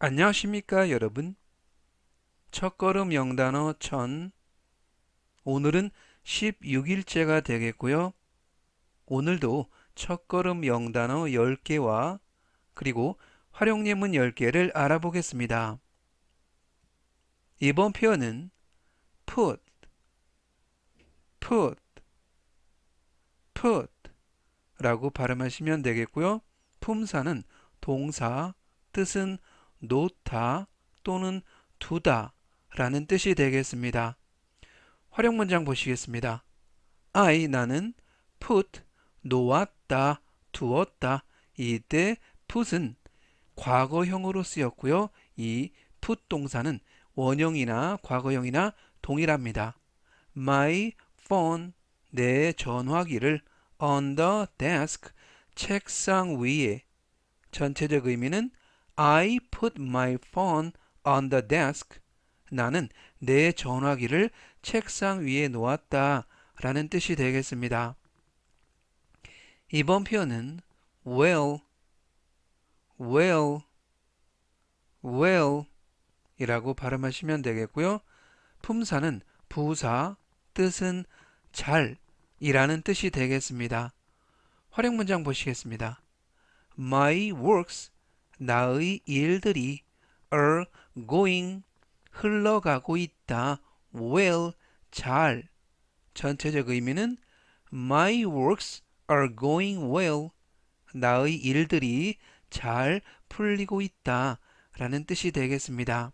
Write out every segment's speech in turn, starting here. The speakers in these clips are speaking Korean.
안녕하십니까 여러분. 첫걸음 영단어 천. 오늘은 16일째가 되겠고요. 오늘도 첫걸음 영단어 10개와 그리고 활용 예문 10개를 알아보겠습니다. 이번 표현은 put put put 라고 발음하시면 되겠고요. 품사는 동사 뜻은 놓다 또는 두다 라는 뜻이 되겠습니다. 활용 문장 보시겠습니다. I 나는 put 놓았다 두었다 이때 put은 과거형으로 쓰였고요. 이 put 동사는 원형이나 과거형이나 동일합니다. My phone 내 전화기를 on the desk 책상 위에 전체적 의미는 I put my phone on the desk. 나는 내 전화기를 책상 위에 놓았다 라는 뜻이 되겠습니다. 이번 표현은 well, well, well 이라고 발음하시면 되겠고요. 품사는 부사, 뜻은 잘 이라는 뜻이 되겠습니다. 활용 문장 보시겠습니다. My works 나의 일들이 are going 흘러가고 있다. well 잘 전체적 의미는 my works are going well 나의 일들이 잘 풀리고 있다 라는 뜻이 되겠습니다.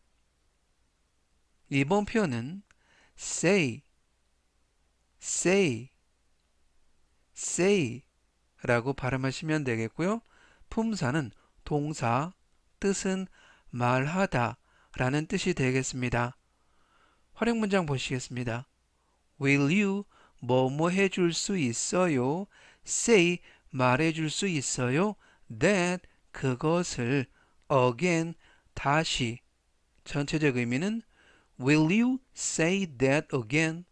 이번 표현은 say say say 라고 발음하시면 되겠고요. 품사는 동사, 뜻은 말하다 라는 뜻이 되겠습니다. 활용 문장 보시겠습니다. Will you 뭐뭐 해줄 수 있어요? Say 말해줄 수 있어요? That 그것을 again 다시 전체적 의미는 Will you say that again?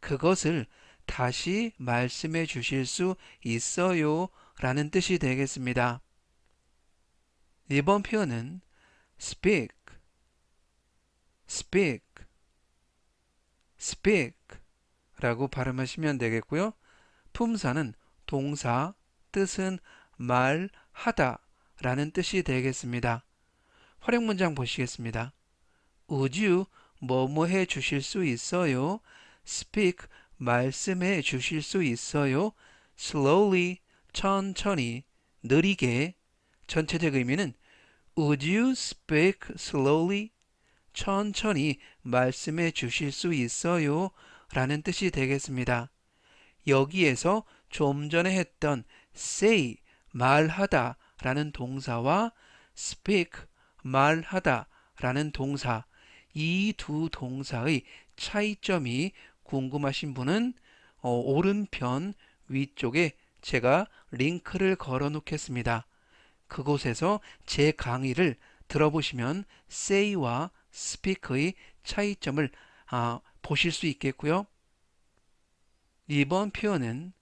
그것을 다시 말씀해 주실 수 있어요? 라는 뜻이 되겠습니다. 이번 표현은 speak, speak, speak 라고 발음하시면 되겠고요. 품사는 동사, 뜻은 말 하다 라는 뜻이 되겠습니다. 활용 문장 보시겠습니다. Would you 뭐뭐 해 주실 수 있어요? Speak 말씀해 주실 수 있어요? Slowly 천천히 느리게 전체적 의미는 Would you speak slowly? 천천히 말씀해 주실 수 있어요? 라는 뜻이 되겠습니다. 여기에서 좀 전에 했던 say, 말하다 라는 동사와 speak, 말하다 라는 동사, 이 두 동사의 차이점이 궁금하신 분은 어, 오른편 위쪽에 제가 링크를 걸어 놓겠습니다. 그곳에서 제 강의를 들어보시면 say와 speak의 차이점을 아, 보실 수 있겠고요. 이번 표현은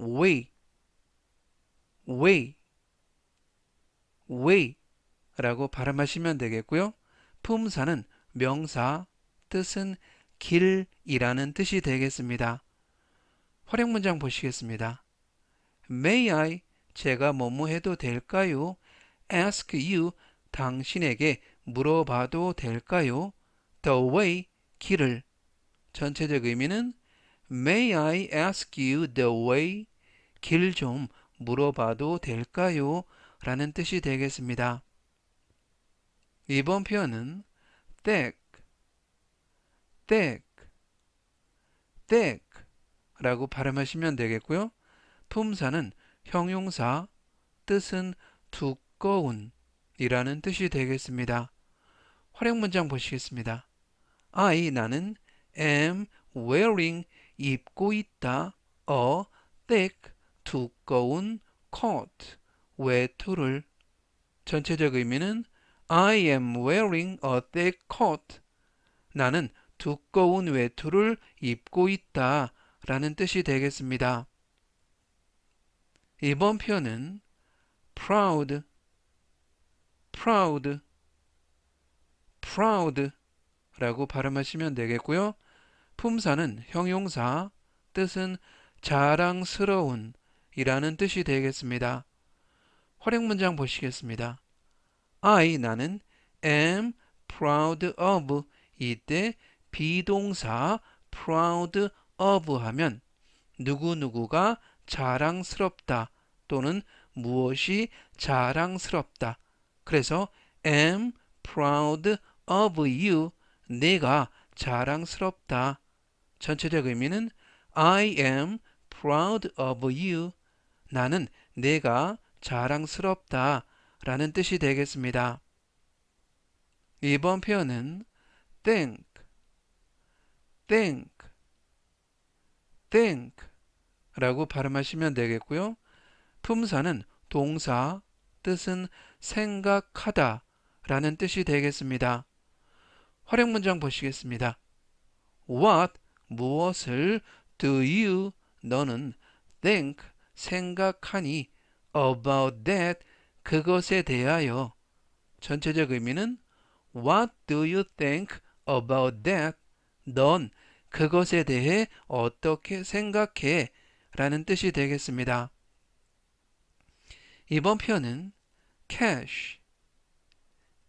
way, way, way 라고 발음하시면 되겠고요. 품사는 명사, 뜻은 길이라는 뜻이 되겠습니다. 활용 문장 보시겠습니다. May I 제가 뭐뭐 해도 될까요? ask you 당신에게 물어봐도 될까요? the way 길을 전체적 의미는 may I ask you the way 길 좀 물어봐도 될까요? 라는 뜻이 되겠습니다. 이번 표현은 take, take, take 라고 발음하시면 되겠고요. 품사는 형용사 뜻은 두꺼운 이라는 뜻이 되겠습니다. 활용 문장 보시겠습니다. I 나는 am wearing 입고 있다 a thick 두꺼운 coat 외투를 전체적 의미는 I am wearing a thick coat 나는 두꺼운 외투를 입고 있다 라는 뜻이 되겠습니다. 이번 표현은 proud, proud, proud 라고 발음하시면 되겠고요. 품사는 형용사, 뜻은 자랑스러운 이라는 뜻이 되겠습니다. 활용 문장 보시겠습니다. I 나는 am proud of 이때 비동사 proud of 하면 누구누구가 자랑스럽다 또는 무엇이 자랑스럽다. 그래서 am proud of you 내가 자랑스럽다. 전체적 의미는 I am proud of you. 나는 내가 자랑스럽다 라는 뜻이 되겠습니다. 2번 표현은 think, think, think 라고 발음하시면 되겠고요. 품사는 동사, 뜻은 생각하다 라는 뜻이 되겠습니다. 활용 문장 보시겠습니다. What, 무엇을 do you, 너는 think, 생각하니 about that, 그것에 대하여 전체적 의미는 What do you think about that? 넌 그것에 대해 어떻게 생각해? 라는 뜻이 되겠습니다. 이번 표현은 cash,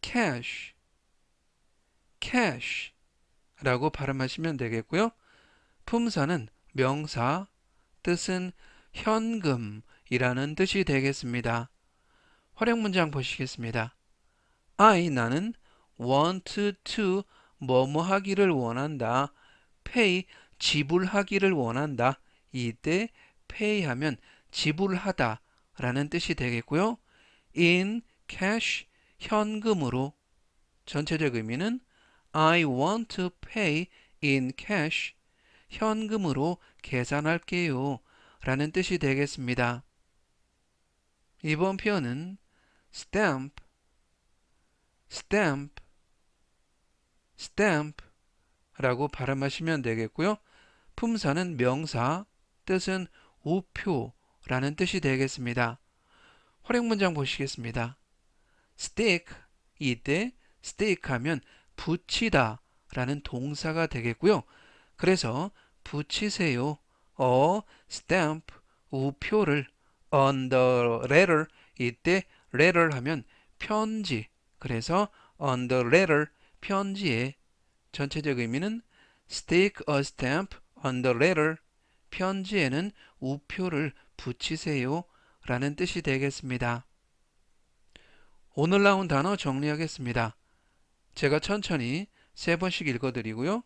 cash, cash 라고 발음하시면 되겠고요. 품사는 명사, 뜻은 현금이라는 뜻이 되겠습니다. 활용 문장 보시겠습니다. I 나는 want to 뭐뭐 하기를 원한다. pay 지불하기를 원한다. 이때 pay 하면 지불하다 라는 뜻이 되겠고요. in cash 현금으로 전체적 의미는 I want to pay in cash 현금으로 계산할게요 라는 뜻이 되겠습니다. 이번 표현은 stamp, stamp, stamp 라고 발음하시면 되겠고요. 품사는 명사, 뜻은 우표 라는 뜻이 되겠습니다. 활용 문장 보시겠습니다. stick, 이때 stick 하면 붙이다 라는 동사가 되겠고요. 그래서 붙이세요. 어, stamp, 우표를 on the letter, 이때 letter 하면 편지. 그래서 on the letter, 편지에 전체적 의미는 stick a stamp on the letter, 편지에는 우표를 붙이세요. 라는 뜻이 되겠습니다. 오늘 나온 단어 정리하겠습니다. 제가 천천히 세 번씩 읽어드리고요.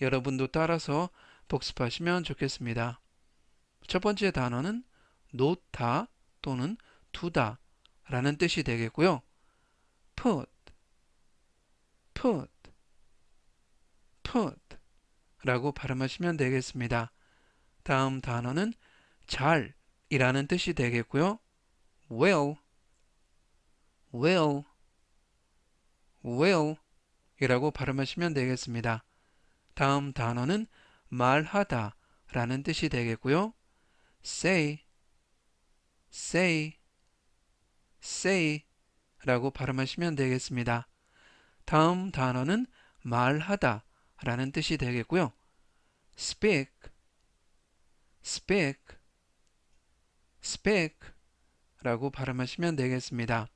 여러분도 따라서 복습하시면 좋겠습니다. 첫 번째 단어는 놓다 또는 두다 라는 뜻이 되겠고요. put, put, put 라고 발음하시면 되겠습니다. 다음 단어는 잘 이라는 뜻이 되겠고요. well, will, will 이라고 발음하시면 되겠습니다. 다음 단어는 말하다 라는 뜻이 되겠고요. say, say, say 라고 발음하시면 되겠습니다. 다음 단어는 말하다 라는 뜻이 되겠고요. speak, speak, speak 라고 발음하시면 되겠습니다.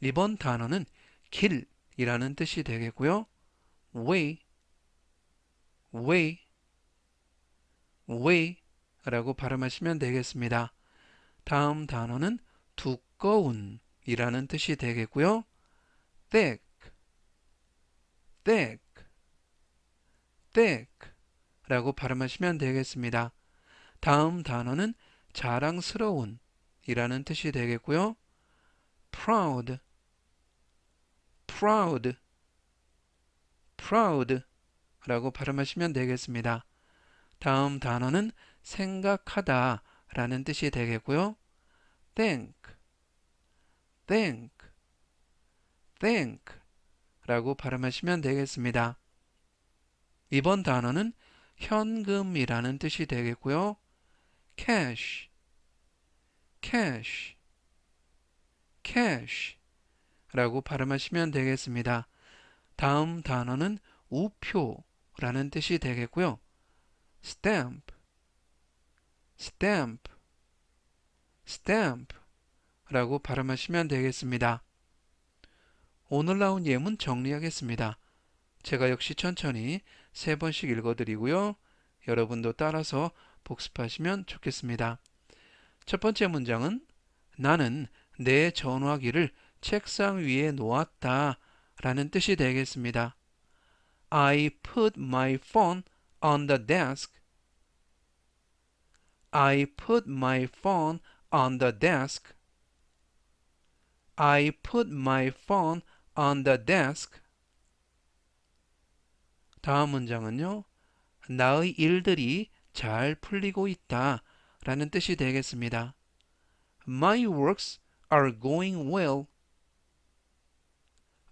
이번 단어는 길이라는 뜻이 되겠고요. way, way, way 라고 발음하시면 되겠습니다. 다음 단어는 두꺼운 이라는 뜻이 되겠고요. thick, thick, thick 라고 발음하시면 되겠습니다. 다음 단어는 자랑스러운 이라는 뜻이 되겠고요. proud, proud, proud 라고 발음하시면 되겠습니다. 다음 단어는 생각하다 라는 뜻이 되겠고요. think, think, think 라고 발음하시면 되겠습니다. 이번 단어는 현금이라는 뜻이 되겠고요. Cash, cash, cash 라고 발음하시면 되겠습니다. 다음 단어는 우표라는 뜻이 되겠고요. stamp, stamp, stamp 라고 발음하시면 되겠습니다. 오늘 나온 예문 정리하겠습니다. 제가 역시 천천히 세 번씩 읽어드리고요. 여러분도 따라서 복습하시면 좋겠습니다. 첫 번째 문장은 나는 내 전화기를 책상 위에 놓았다 라는 뜻이 되겠습니다. I put my phone on the desk. I put my phone on the desk. I put my phone on the desk. 다음 문장은요. 나의 일들이 잘 풀리고 있다 라는 뜻이 되겠습니다. My works are going well.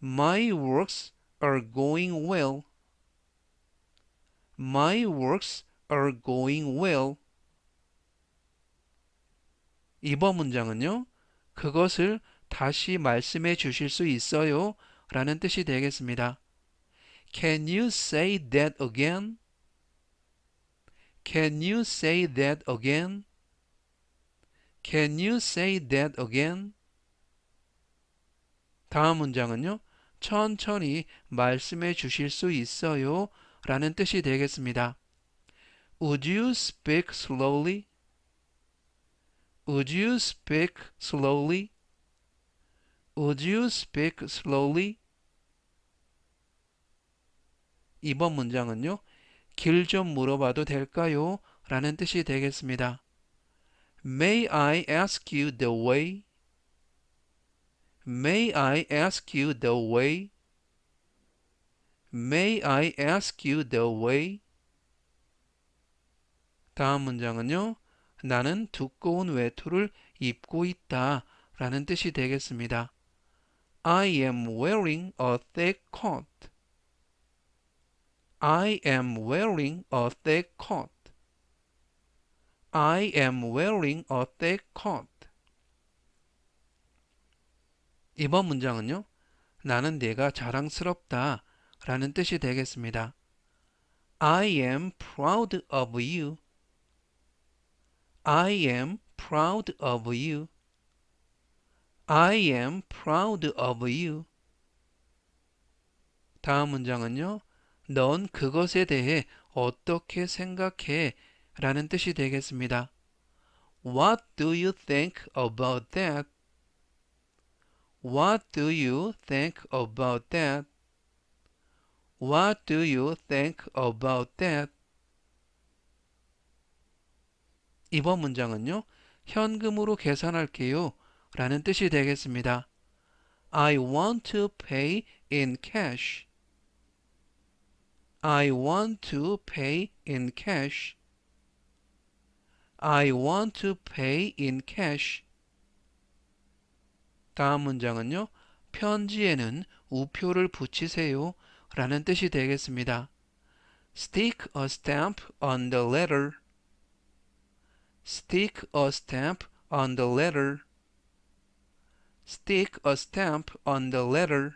My works are going well. My works are going well. 이번 문장은요. 그것을 다시 말씀해 주실 수 있어요? 라는 뜻이 되겠습니다. Can you say that again? Can you say that again? Can you say that again? 다음 문장은요. 천천히 말씀해 주실 수 있어요? 라는 뜻이 되겠습니다. Would you speak slowly? Would you speak slowly? Would you speak slowly? 이번 문장은요. 길 좀 물어봐도 될까요? 라는 뜻이 되겠습니다. May I ask you the way? May I ask you the way? May I ask you the way? 다음 문장은요. 나는 두꺼운 외투를 입고 있다 라는 뜻이 되겠습니다. I am wearing a thick coat. I am wearing a thick coat. I am wearing a thick coat. 이번 문장은요. 나는 내가 자랑스럽다 라는 뜻이 되겠습니다. I am proud of you. I am proud of you. I am proud of you. 다음 문장은요. 넌 그것에 대해 어떻게 생각해? 라는 뜻이 되겠습니다. What do you think about that? What do you think about that? What do you think about that? 이번 문장은요. 현금으로 계산할게요. 라는 뜻이 되겠습니다. I want to pay in cash. I want to pay in cash. I want to pay in cash. 다음 문장은요. 편지에는 우표를 붙이세요. 라는 뜻이 되겠습니다. Stick a stamp on the letter. Stick a stamp on the letter. Stick a stamp on the letter.